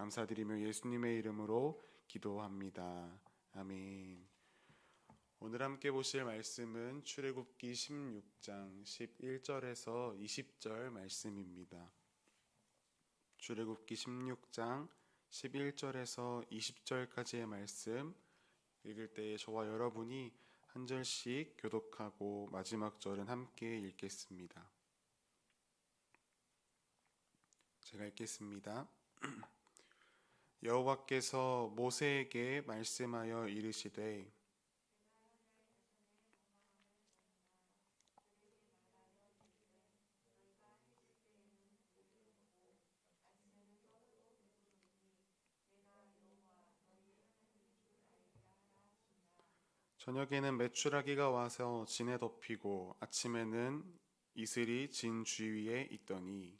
감사드리며 예수님의 이름으로 기도합니다. 아멘. 오늘 함께 보실 말씀은 출애굽기 16장 11절에서 20절 말씀입니다. 출애굽기 16장 11절에서 20절까지의 말씀 읽을 때에 저와 여러분이 한 절씩 교독하고 마지막 절은 함께 읽겠습니다. 제가 읽겠습니다. 여호와께서 모세에게 말씀하여 이르시되 저녁에는 메추라기가 와서 진에 덮이고 아침에는 이슬이 진 주위에 있더니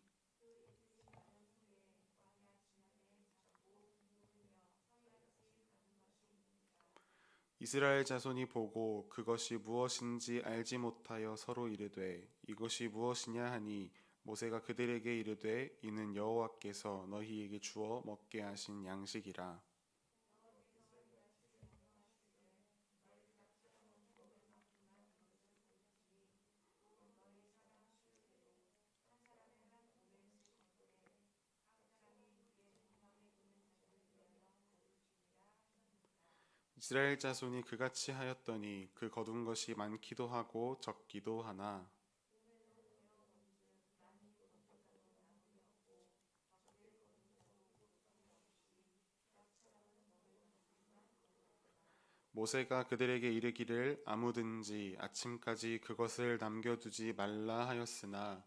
이스라엘 자손이 보고 그것이 무엇인지 알지 못하여 서로 이르되 이것이 무엇이냐 하니 모세가 그들에게 이르되 이는 여호와께서 너희에게 주어 먹게 하신 양식이라 이스라엘 자손이 그같이 하였더니 그 거둔 것이 많기도 하고 적기도 하나. 모세가 그들에게 이르기를 아무든지 아침까지 그것을 남겨두지 말라 하였으나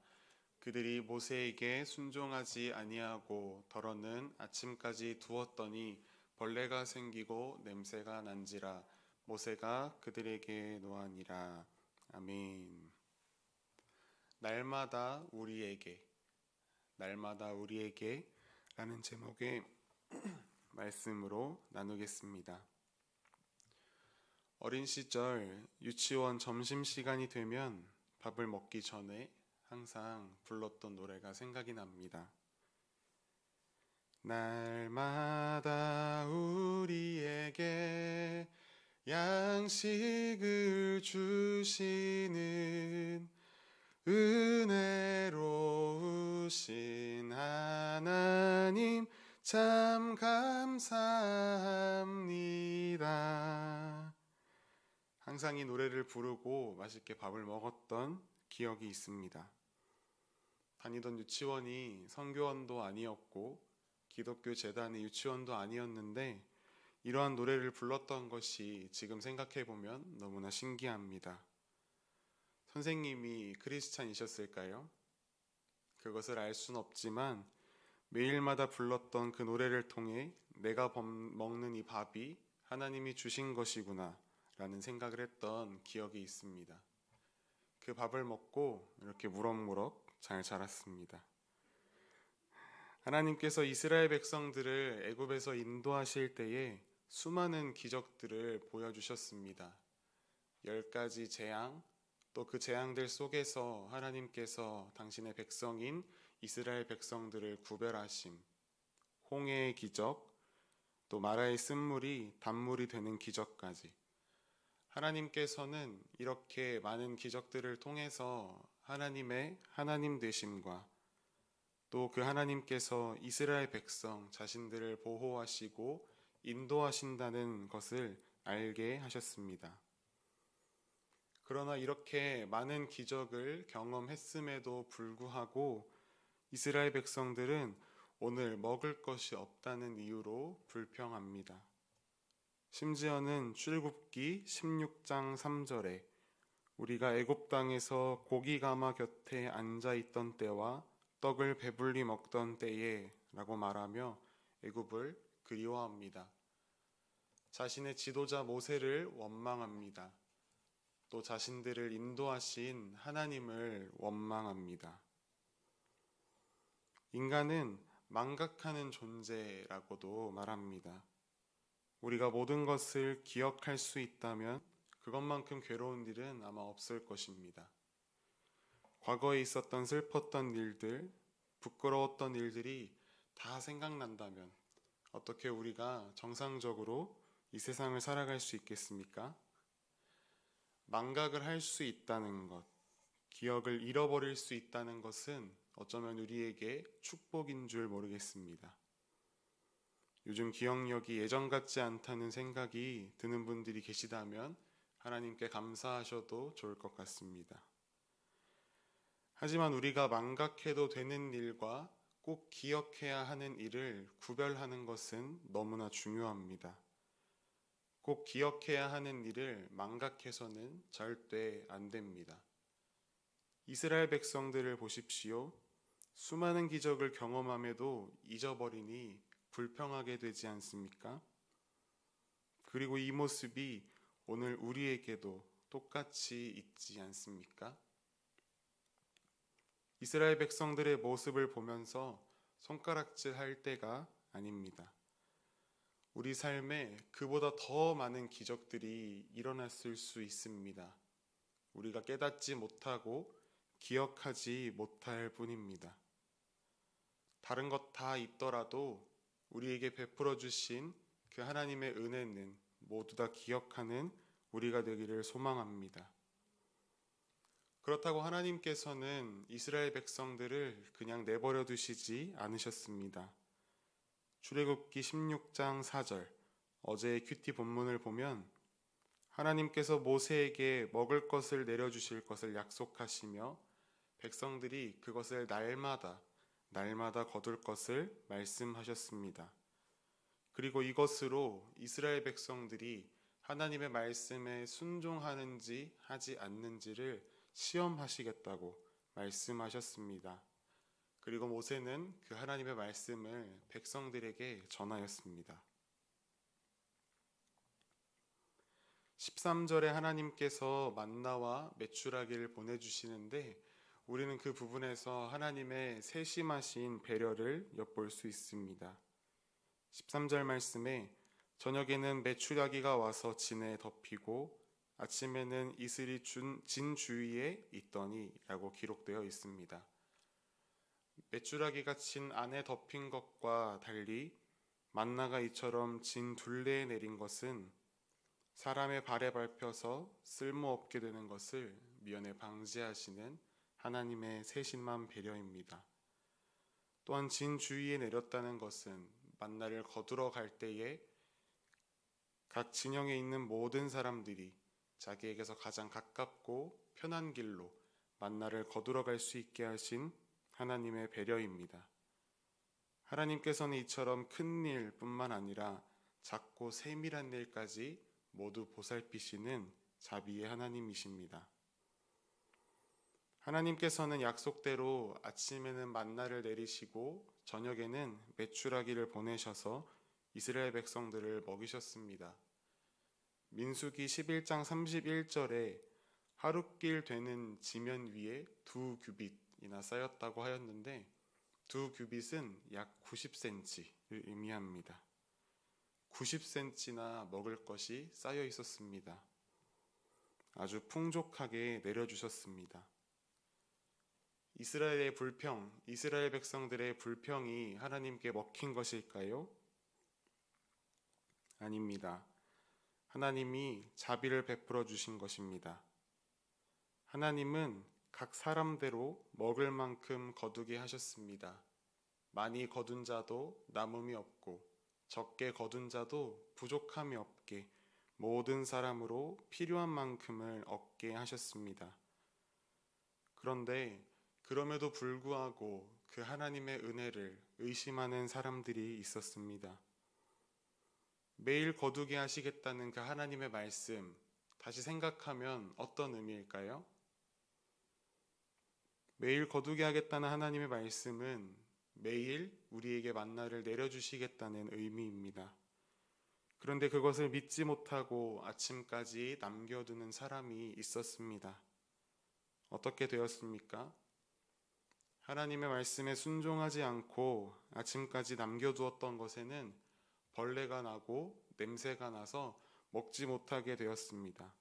그들이 모세에게 순종하지 아니하고 더러는 아침까지 두었더니 벌레가 생기고 냄새가 난지라 모세가 그들에게 노하니라 아멘. 날마다 우리에게 날마다 우리에게라는 제목의 말씀으로 나누겠습니다. 어린 시절 유치원 점심 시간이 되면 밥을 먹기 전에 항상 불렀던 노래가 생각이 납니다. 날마다 우리에게 양식을 주시는 은혜로우신 하나님 참 감사합니다. 항상 이 노래를 부르고 맛있게 밥을 먹었던 기억이 있습니다. 다니던 유치원이 성교원도 아니었고 기독교 재단의 유치원도 아니었는데 이러한 노래를 불렀던 것이 지금 생각해 보면 너무나 신기합니다. 선생님이 크리스찬이셨을까요? 그것을 알 수는 없지만 매일마다 불렀던 그 노래를 통해 내가 먹는 이 밥이 하나님이 주신 것이구나 라는 생각을 했던 기억이 있습니다. 그 밥을 먹고 이렇게 무럭무럭 잘 자랐습니다. 하나님께서 이스라엘 백성들을 애굽에서 인도하실 때에 수많은 기적들을 보여주셨습니다. 열 가지 재앙, 또 그 재앙들 속에서 하나님께서 당신의 백성인 이스라엘 백성들을 구별하심, 홍해의 기적, 또 마라의 쓴물이 단물이 되는 기적까지. 하나님께서는 이렇게 많은 기적들을 통해서 하나님의 하나님 되심과 또 그 하나님께서 이스라엘 백성 자신들을 보호하시고 인도하신다는 것을 알게 하셨습니다. 그러나 이렇게 많은 기적을 경험했음에도 불구하고 이스라엘 백성들은 오늘 먹을 것이 없다는 이유로 불평합니다. 심지어는 출굽기 16장 3절에 우리가 애굽 땅에서 고기 가마 곁에 앉아 있던 때와 떡을 배불리 먹던 때에라고 말하며 애굽을 그리워합니다. 자신의 지도자 모세를 원망합니다. 또 자신들을 인도하신 하나님을 원망합니다. 인간은 망각하는 존재라고도 말합니다. 우리가 모든 것을 기억할 수 있다면 그것만큼 괴로운 일은 아마 없을 것입니다. 과거에 있었던 슬펐던 일들, 부끄러웠던 일들이 다 생각난다면 어떻게 우리가 정상적으로 이 세상을 살아갈 수 있겠습니까? 망각을 할 수 있다는 것, 기억을 잃어버릴 수 있다는 것은 어쩌면 우리에게 축복인 줄 모르겠습니다. 요즘 기억력이 예전 같지 않다는 생각이 드는 분들이 계시다면 하나님께 감사하셔도 좋을 것 같습니다. 하지만 우리가 망각해도 되는 일과 꼭 기억해야 하는 일을 구별하는 것은 너무나 중요합니다. 꼭 기억해야 하는 일을 망각해서는 절대 안 됩니다. 이스라엘 백성들을 보십시오. 수많은 기적을 경험함에도 잊어버리니 불평하게 되지 않습니까? 그리고 이 모습이 오늘 우리에게도 똑같이 있지 않습니까? 이스라엘 백성들의 모습을 보면서 손가락질 할 때가 아닙니다. 우리 삶에 그보다 더 많은 기적들이 일어났을 수 있습니다. 우리가 깨닫지 못하고 기억하지 못할 뿐입니다. 다른 것 다 있더라도 우리에게 베풀어 주신 그 하나님의 은혜는 모두 다 기억하는 우리가 되기를 소망합니다. 그렇다고 하나님께서는 이스라엘 백성들을 그냥 내버려 두시지 않으셨습니다. 출애굽기 16장 4절 어제의 큐티 본문을 보면 하나님께서 모세에게 먹을 것을 내려주실 것을 약속하시며 백성들이 그것을 날마다 날마다 거둘 것을 말씀하셨습니다. 그리고 이것으로 이스라엘 백성들이 하나님의 말씀에 순종하는지 하지 않는지를 시험하시겠다고 말씀하셨습니다. 그리고 모세는 그 하나님의 말씀을 백성들에게 전하였습니다. 13절에 하나님께서 만나와 메추라기를 보내주시는데 우리는 그 부분에서 하나님의 세심하신 배려를 엿볼 수 있습니다. 13절 말씀에 저녁에는 메추라기가 와서 진에 덮이고 아침에는 이슬이 준, 진 주위에 있더니라고 기록되어 있습니다. 메추라기가 진 안에 덮인 것과 달리 만나가 이처럼 진 둘레에 내린 것은 사람의 발에 밟혀서 쓸모없게 되는 것을 미연에 방지하시는 하나님의 세심한 배려입니다. 또한 진 주위에 내렸다는 것은 만나를 거두러 갈 때에 각 진영에 있는 모든 사람들이 자기에게서 가장 가깝고 편한 길로 만나를 거두러 갈 수 있게 하신 하나님의 배려입니다. 하나님께서는 이처럼 큰 일뿐만 아니라 작고 세밀한 일까지 모두 보살피시는 자비의 하나님이십니다. 하나님께서는 약속대로 아침에는 만나를 내리시고 저녁에는 메추라기를 보내셔서 이스라엘 백성들을 먹이셨습니다. 민수기 11장 31절에 하룻길 되는 지면 위에 두 규빗이나 쌓였다고 하였는데 두 규빗은 약 90cm를 의미합니다. 90cm나 먹을 것이 쌓여 있었습니다. 아주 풍족하게 내려주셨습니다. 이스라엘의 불평, 이스라엘 백성들의 불평이 하나님께 먹힌 것일까요? 아닙니다. 하나님이 자비를 베풀어 주신 것입니다. 하나님은 각 사람대로 먹을 만큼 거두게 하셨습니다. 많이 거둔 자도 남음이 없고 적게 거둔 자도 부족함이 없게 모든 사람으로 필요한 만큼을 얻게 하셨습니다. 그런데 그럼에도 불구하고 그 하나님의 은혜를 의심하는 사람들이 있었습니다. 매일 거두게 하시겠다는 그 하나님의 말씀, 다시 생각하면 어떤 의미일까요? 매일 거두게 하겠다는 하나님의 말씀은 매일 우리에게 만나를 내려주시겠다는 의미입니다. 그런데 그것을 믿지 못하고 아침까지 남겨두는 사람이 있었습니다. 어떻게 되었습니까? 하나님의 말씀에 순종하지 않고 아침까지 남겨두었던 것에는 벌레가 나고 냄새가 나서 먹지 못하게 되었습니다.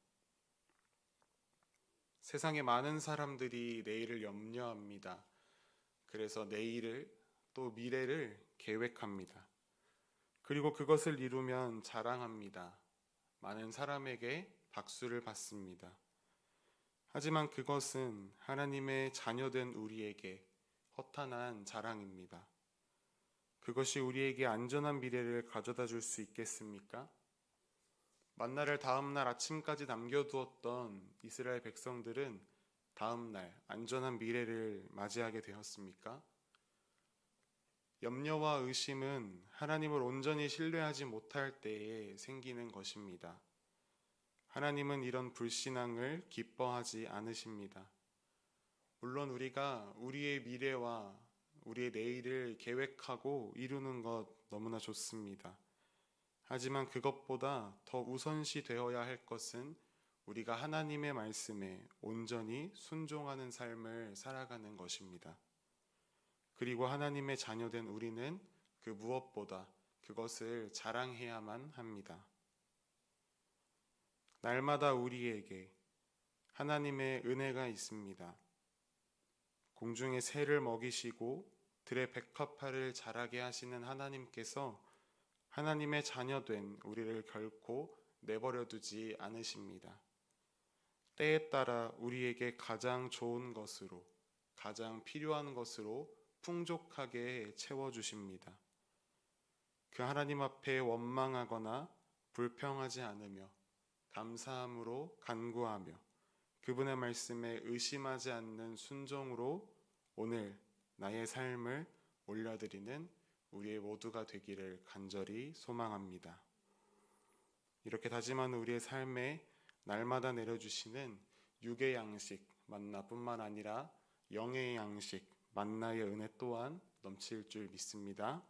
세상에 많은 사람들이 내일을 염려합니다. 그래서 내일을 또 미래를 계획합니다. 그리고 그것을 이루면 자랑합니다. 많은 사람에게 박수를 받습니다. 하지만 그것은 하나님의 자녀된 우리에게 허탄한 자랑입니다. 그것이 우리에게 안전한 미래를 가져다 줄 수 있겠습니까? 만나를 다음날 아침까지 남겨두었던 이스라엘 백성들은 다음날 안전한 미래를 맞이하게 되었습니까? 염려와 의심은 하나님을 온전히 신뢰하지 못할 때에 생기는 것입니다. 하나님은 이런 불신앙을 기뻐하지 않으십니다. 물론 우리가 우리의 미래와 우리의 내일을 계획하고 이루는 것 너무나 좋습니다. 하지만 그것보다 더 우선시 되어야 할 것은 우리가 하나님의 말씀에 온전히 순종하는 삶을 살아가는 것입니다. 그리고 하나님의 자녀된 우리는 그 무엇보다 그것을 자랑해야만 합니다. 날마다 우리에게 하나님의 은혜가 있습니다. 공중의 새를 먹이시고 들의 백합화를 자라게 하시는 하나님께서 하나님의 자녀된 우리를 결코 내버려 두지 않으십니다. 때에 따라 우리에게 가장 좋은 것으로, 가장 필요한 것으로 풍족하게 채워 주십니다. 그 하나님 앞에 원망하거나 불평하지 않으며 감사함으로 간구하며 그분의 말씀에 의심하지 않는 순종으로 오늘 나의 삶을 올려드리는 우리의 모두가 되기를 간절히 소망합니다. 이렇게 다짐하는 우리의 삶에 날마다 내려주시는 육의 양식 만나뿐만 아니라 영의 양식 만나의 은혜 또한 넘칠 줄 믿습니다.